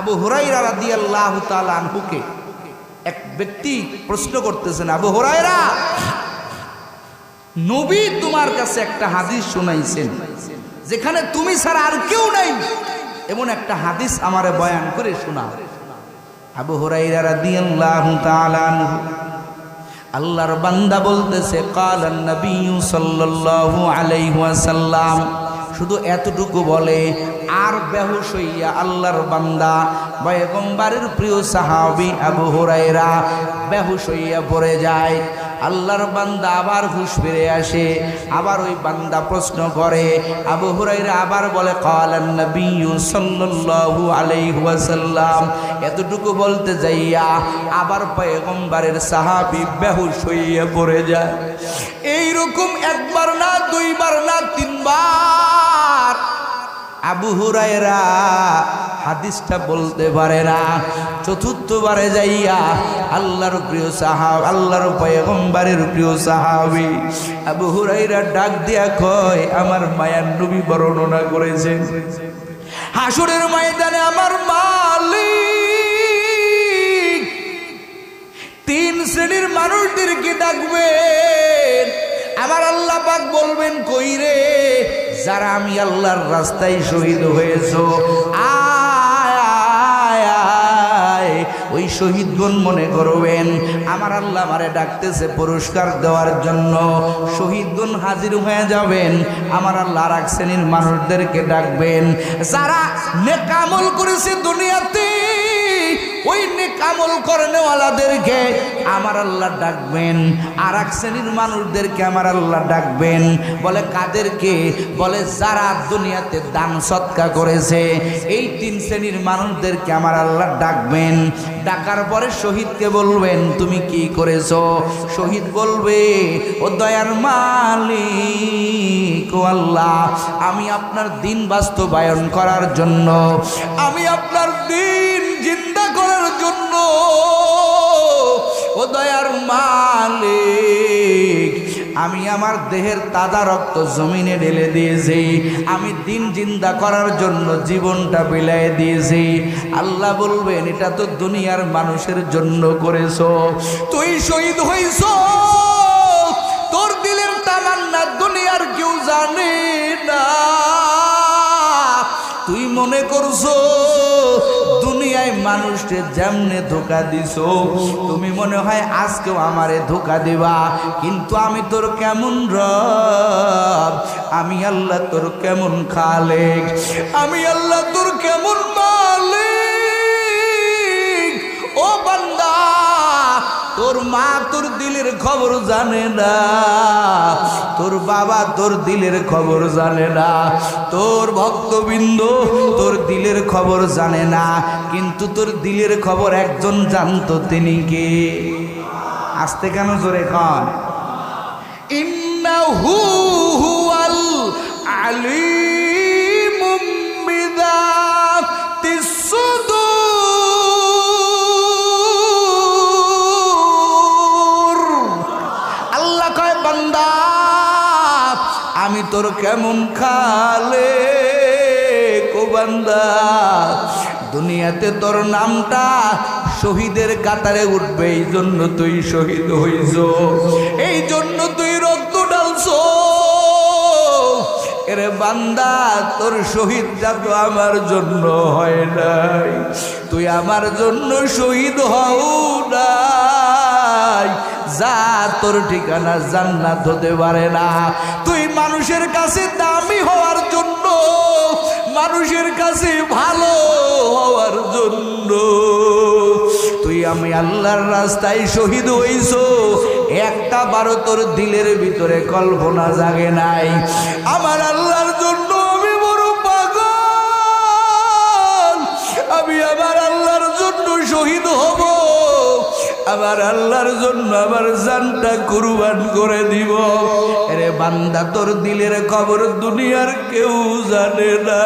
আবু হুরাইরা রাদিয়াল্লাহু তাআলা আনহুকে এক ব্যক্তি প্রশ্ন করতেছেন, আবু হুরায়রা, নবী তোমার কাছে একটা হাদিস শোনাইছেন, যেখানে তুমি ছাড়া আর কেউ নাই। এমন একটা হাদিস আমারে বয়ান করে শোনা আবু হুরাইরা রাদিয়াল্লাহু তাআলা আনহু, আল্লাহর বান্দা বলতেছে, কালান নবী সাল্লাল্লাহু আলাইহি ওয়াসাল্লাম। শুধু এতটুকু বলে আর বেহুশ হইয়া আল্লাহর বান্দা, পয়গম্বরের প্রিয় সাহাবী আবু হুরায়রা বেহুশ হইয়া পড়ে যায়। আল্লাহর বান্দা আবার হুশ ফিরে আসে, আবার ওই বান্দা প্রশ্ন করে। আবু হুরাইরা আবার বলে, কালান নবী সাল্লাল্লাহু আলাইহি ওয়াসাল্লাম। এতটুকু বলতে যাইয়া আবার পয়গম্বরের সাহাবী বেহুশ হইয়া পড়ে যায়। এই রকম একবার না, দুইবার না, তিনবার আবু হুরায়রা হাদিসটা বলতে পারে না। চতুর্থবারে যাইয়া আল্লাহর প্রিয় সাহাব, আল্লাহর পয়গম্বরের প্রিয় সাহাবি আবু হুরাইরা ডাক দিয়া কয়, আমার মায়ার নবী বর্ণনা করেছেন। হাসুরের ময়দানে আমার মালিক তিন শ্রেণির মানুষদেরকে ডাকবেন। আমার আল্লাহ পাক বলবেন, কই রে? যারা আমি আল্লাহর রাস্তায় শহীদ হয়েছ। ওই শহীদগণ মনে করবেন, আমার আল্লাহ আমারে ডাকতেছে পুরস্কার দেওয়ার জন্য শহীদগণ হাজির হয়ে যাবেন, আমার আল্লাহ আর এক শ্রেণির মানুষদেরকে ডাকবেন যারা নেকামল করেছে দুনিয়াতে ওই নেকামল করেনেওয়ালাদেরকে আমার আল্লাহ ডাকবেন। আর এক শ্রেণির মানুষদেরকে আমার আল্লাহ ডাকবেন। বলে, কাদেরকে? বলে, যারা দুনিয়াতে দান সৎকা করেছে, এই তিন শ্রেণির মানুষদেরকে আমার আল্লাহ ডাকবেন। ডাকার পরে শহীদকে বলবেন, তুমি কি করেছ? শহীদ বলবে, ও দয়ার মালিক, ও আল্লাহ, আমি আপনার দিন বাস্তবায়ন করার জন্য, আমি আপনার দিন জন্য। ও দয়ার মালিক, আমি আমার দেহের তাজা রক্ত জমিনে ঢেলে দিয়েছি। আমি দিন জিন্দা করার জন্য জীবনটা বিলায় দিয়েছি। আল্লাহ বলবেন, এটা তো দুনিয়ার মানুষের জন্য করেছ। তুই শহীদ হইছ। তোর দিলের তামান্না দুনিয়ার কেউ জানে না। তুই মনে করছ দুনিয়ায় মানুষকে যেমনে ধোকা দিছ, তুমি মনে হয় আজকেও আমারে ধোকা দিবা। কিন্তু আমি তোর কেমন রব? আমি আল্লাহ তোর কেমন খালেক? আমি আল্লাহ তোর কেমন মালিক? ও বান্দা তোর মা তোর দিলের খবর জানে না। তোর বাবা তোর দিলের খবর জানে না। তোর ভক্তবৃন্দ তোর দিলের খবর জানে না। কিন্তু তোর দিলের খবর একজন জানতো তিনি কে? আসতে কেন জোরে কন? হু হুয়াল আলিমুম আমি তোর কেমন খালে কো বান্দা? দুনিয়াতে তোর নামটা শহীদের কাতারে উঠবে, এই জন্য তুই শহীদ হইছ। এই জন্য তুই রক্ত ডালছো এরে বান্দা, তোর শহীদটা তো আমার জন্য হয় নাই। তুই আমার জন্য শহীদ হও নাই। যা, তোর ঠিকানা জান্নাত হতে পারে না। তুই মানুষের কাছে দামি হওয়ার জন্য, মানুষের কাছে ভালো হওয়ার জন্য। তুই আমি আল্লাহর রাস্তায় শহীদ হইছ, একটা বারো তোর দিলের ভিতরে কল্পনা জাগে নাই। আমার আল্লাহর জন্য আমি বড় পাগল, আমি আমার আল্লাহর জন্য শহীদ হব। আমার আল্লাহর জন্য আমার জানটা কুরবান করে দিব। এরে বান্দা, তোর দিলের খবর দুনিয়ার কেউ জানে না।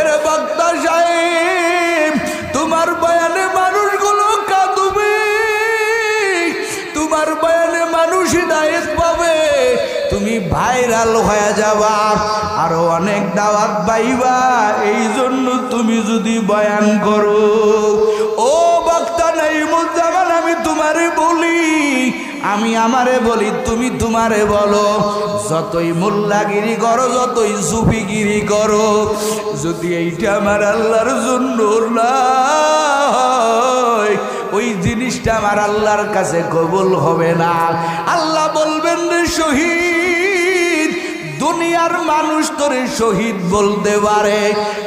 এরে বক্তা সাহেব, তোমার বয়ানে মানুষগুলো কাঁদবে। তোমার বয়ানে মানুষ দায়ের পাবে। তুমি ভাইরাল হয়ে যাবা, আরও অনেক দাওয়াত পাইবা। এই জন্য তুমি যদি বয়ান করো মুজামান আমি তোমারে বলি, আমি আমারে বলি, তুমি তোমারে বলো। যতই মোল্লাগিরি করো, যতই সুফিগিরি করো, যদি এইটা আমার আল্লাহর জন্য ওই জিনিসটা আমার আল্লাহর কাছে কবুল হবে না। আল্লাহ বলবেন রে শহীদ, দুনিয়ার মানুষ তোরে শহীদ বলতে পারে,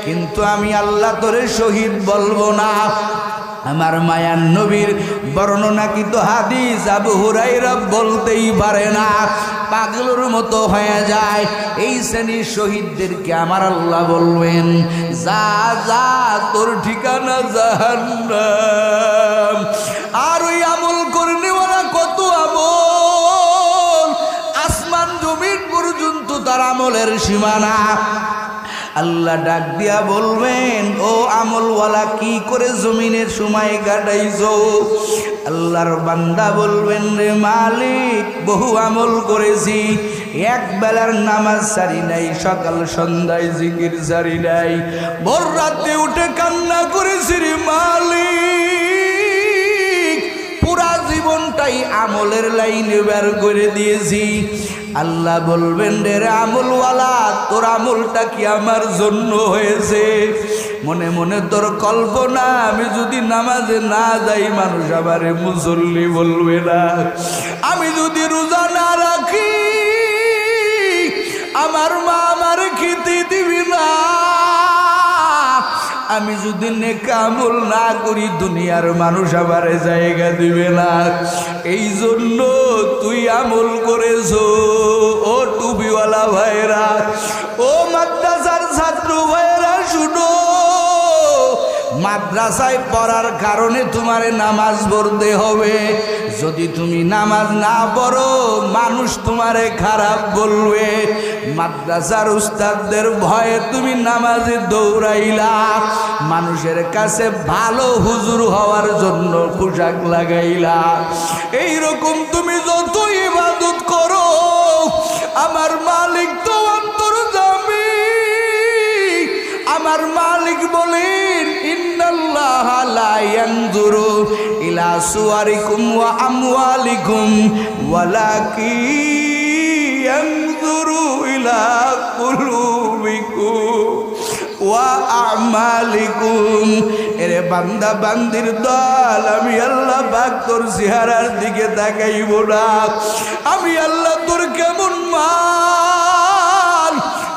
কিন্তু আমি আল্লাহ তোরে শহীদ বলব না। আমার মায়ার নবীর বর্ণনা কিন্তু হাদিস আবু হুরাইরা বলতেই পারে না। পাগলের মতো হয়ে যায়। এই শ্রেণির শহীদদেরকে আমার আল্লাহ বলবেন, যা যা, তোর ঠিকানা জাহান্নাম। আর ওই আমল করলে ওরা কত আমল? আসমান, জমিন পর্যন্ত তার আমলের সীমানা। আল্লাহ ডাক দিয়া বলবেন আমলওয়ালা কি করে জমিনের সময় কাটাইছো? আল্লাহর বান্দা বলবেন রে মালিক, বহু আমল করেছি। এক বেলার নামাজ সারি নাই, সকাল সন্ধ্যায় জিকির সারি নাই। ভোর রাতে উঠে কান্না করেছি রে মালিক। পুরা জীবনটাই আমলের লাইনে বের করে দিয়েছি। আল্লাহ বলবেন, রে আমলওয়ালা তোর আমলটা কি আমার জন্য হয়েছে? মনে মনে তোর কল্পনা, আমি যদি নামাজে না যাই, মানুষ আমারে মুসল্লি বলবে না। আমি যদি রোজা না রাখি, আমার মা আমার খেতে দিবি না। আমি যদি নেকামল না করি, দুনিয়ার মানুষ আবার জায়গা দিবে না। এই জন্য তুই আমল করেছ, ও টুপিওয়ালা ভাইরা। ও মাদ্রাসার ছাত্র ভাইরা, শুনো। মাদ্রাসায় পড়ার কারণে তোমারে নামাজ পড়তে হবে। যদি তুমি নামাজ না পড়ো, মানুষ তোমারে খারাপ বলবে। মাদ্রাসার উস্তাদদের ভয়ে তুমি নামাজে দৌড়াইলা। মানুষের কাছে ভালো হুজুর হওয়ার জন্য পোশাক লাগাইলা। এই রকম তুমি যতই ইবাদত করো, আমার মালিক তো অন্তর আমার মালিক বলেন ইয়ানজুরু ইলা সুওয়ারিকুম ওয়া আমওয়ালিকুম ওয়ালাকি ইয়ানজুরু ইলা কুলুবিকুম ওয়া আমালিকুম। এরে বান্দা, বান্দির দল, আমি আল্লাহ পাক তোর চেহারার দিকে তাকাইব না। আমি আল্লাহ তোর কেমন মাল?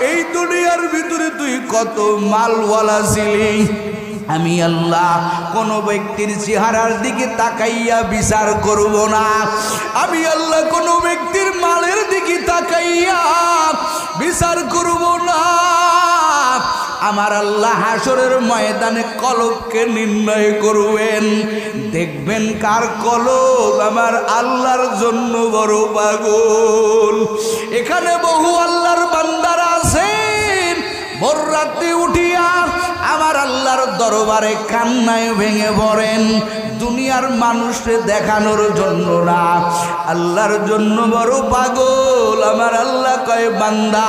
এই দুনিয়ার ভিতরে তুই কত মালওয়ালা ছিলি? আমি আল্লাহ কোন ব্যক্তির চেহারার দিকে তাকাইয়া বিচার করব না। আমি আল্লাহ কোন ব্যক্তির মালের দিকে তাকাইয়া বিচার করব না। আমার আল্লাহ হাসরের ময়দানে কলবকে নির্ণয় করবেন। দেখবেন কার কলব আমার আল্লাহর জন্য বড় পাগল। এখানে বহু দরবারে কান্নায় ভেঙে পড়েন। দুনিয়ার মানুষকে দেখানোর জন্য না। আল্লাহর জন্য বড় পাগল। আমার আল্লাহ কয়, বান্দা,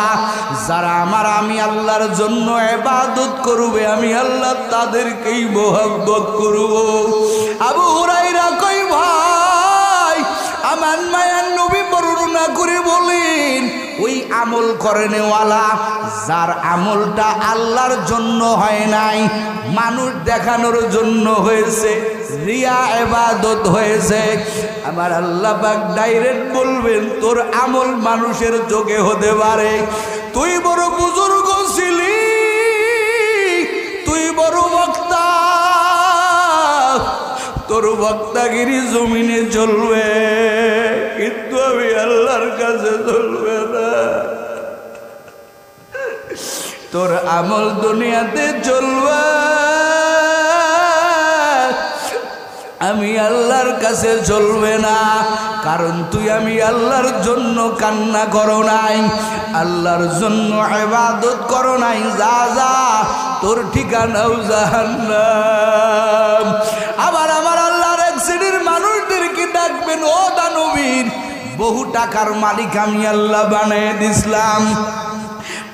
যারা আমার, আমি আল্লাহর জন্য এবাদত করবে, আমি আল্লাহ তাদেরকেই মোহব্বত করব। আমল করেনেওয়ালা যার আমলটা আল্লাহর জন্য হয় নাই, মানুষ দেখানোর জন্য হয়েছে, রিয়া এবাদত হয়েছে। আমার আল্লাহ পাক ডাইরেক্ট বলবেন, তোর আমল মানুষের যোগে হতে পারে। তুই বড় বুজুর্গ ছিলি, তুই বড় বক্তা। তোর বক্তাগিরি জমিনে চলবে। আমি আল্লাহর কাছে চলবে না। তোর আমল দুনিয়াতে চলবে। আমি আল্লাহর কাছে চলবে না, কারণ তুই আমি আল্লাহর জন্য কান্না করো নাই, আল্লাহর জন্য এবাদত করো নাই, যা যা, তোর ঠিকানাও জাহান্নাম। আবার আমার আল্লাহর এক শ্রেণির মানুষদেরকে ডাকবেন, ও দানবীর বহু টাকার মালিক আমি আল্লাহ বানিয়ে দিছিলাম।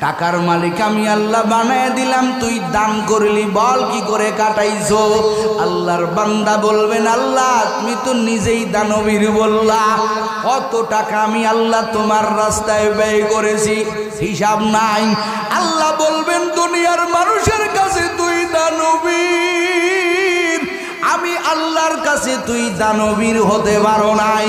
টাকার মালিক আমি আল্লাহ বানায় দিলাম, তুই দান করলি, বল কি করে কাটাইছো? আল্লাহর বান্দা বলবেন, আল্লাহ, তুমি তো নিজেই দানবীর বললা। কত টাকা আমি আল্লাহ তোমার রাস্তায় ব্যয় করেছি? হিসাব নাই। আল্লাহ বলবেন, দুনিয়ার মানুষের কাছে আল্লাহর কাছে তুই দানবীর হতে পারো নাই।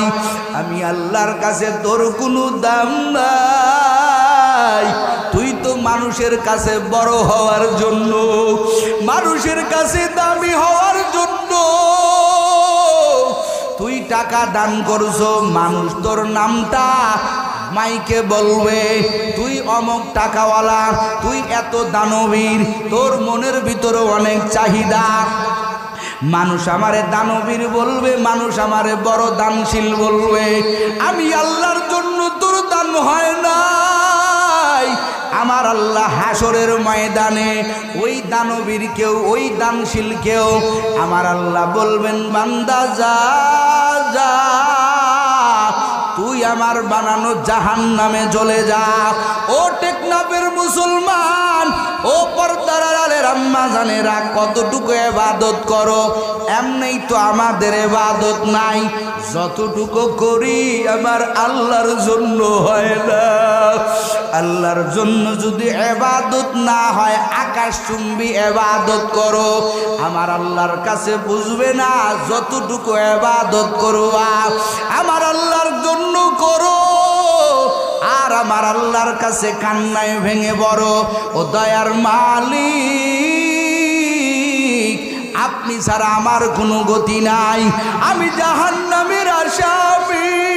আমি আল্লাহর কাছে তোর কোনো দাম নাই। তুই তো মানুষের কাছে বড় হওয়ার জন্য, মানুষের কাছে দামি হওয়ার জন্য। তুই টাকা দান করছ, মানুষ তোর নামটা মাইকে বলবে। তুই অমক টাকাওয়ালা, তুই এত দানবীর, তোর মনের ভিতরে অনেক চাহিদা। মানুষ আমারে দানবীর বলবে, মানুষ আমারে বড় দানশীল বলবে। আমি আল্লাহর জন্য তোর দান হয় না আমার আল্লাহ হাসরের ময়দানে ওই দানবীর কেউ, ওই দানশীল কেউ। আমার আল্লাহ বলবেন, বান্দা, যা যা। তুই আমার বানানো জাহান নামে চলে যা। ও টেকনাফের মুসলমান আম্মা কতটুকু এবাদত করো? এমনি তো আমাদের এবাদত নাই। যতটুকু করি আমার আল্লাহর জন্য হয় না। আল্লাহর জন্য যদি এবাদত না হয়, আকাশ চুম্বি এবাদত করো। আমার আল্লাহর কাছে বুঝবে না, যতটুকু এবাদত করবা, আমার আর আমার আল্লাহর কাছে কান্নায় ভেঙে বড়। ও দয়ার মালিক, আপনি ছাড়া আমার কোনো গতি নাই। আমি জাহান্নামের আসামি।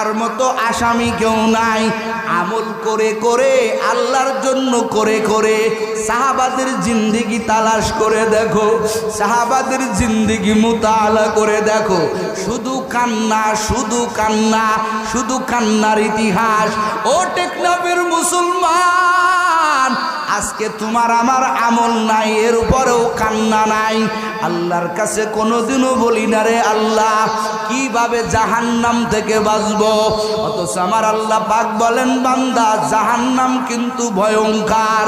আমার মতো আসামি কেউ নাই। আমল করে করে, আল্লাহর জন্য করে করে সাহাবাদের জিন্দিগি তালাশ করে দেখো, সাহাবাদের জিন্দিগি মোতালা করে দেখো। শুধু কান্না শুধু কান্না, শুধু কান্নার ইতিহাস। ও টেকনাফের মুসলমান, আজকে তোমার আমার আমল নাই, এর উপরেও কান্না নাই। আল্লাহর কাছে কোনোদিনও বলি না রে আল্লাহ, কীভাবে জাহান্নাম থেকে বাঁচব? অথচ আমার আল্লাহ পাক বলেন, বান্দা, জাহান্নাম কিন্তু ভয়ঙ্কর।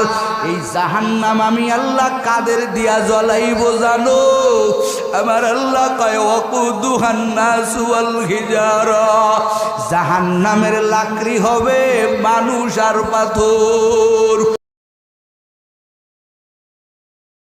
এই জাহান্নাম আমি আল্লাহ কাদের দিয়া জ্বলাইব জানো? আমার আল্লাহ কয় দুহান্না সুয়াল হিজার। জাহান্নামের লাকড়ি হবে মানুষ আর পাথর।